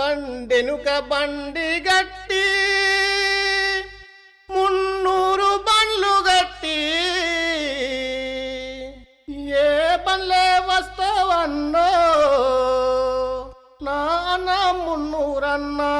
బండెనుక బండి గట్టి మున్నూరు బండ్లు గట్టి. ఏ బండ్లే వస్తావన్నో నాన్న మున్నూరన్నా.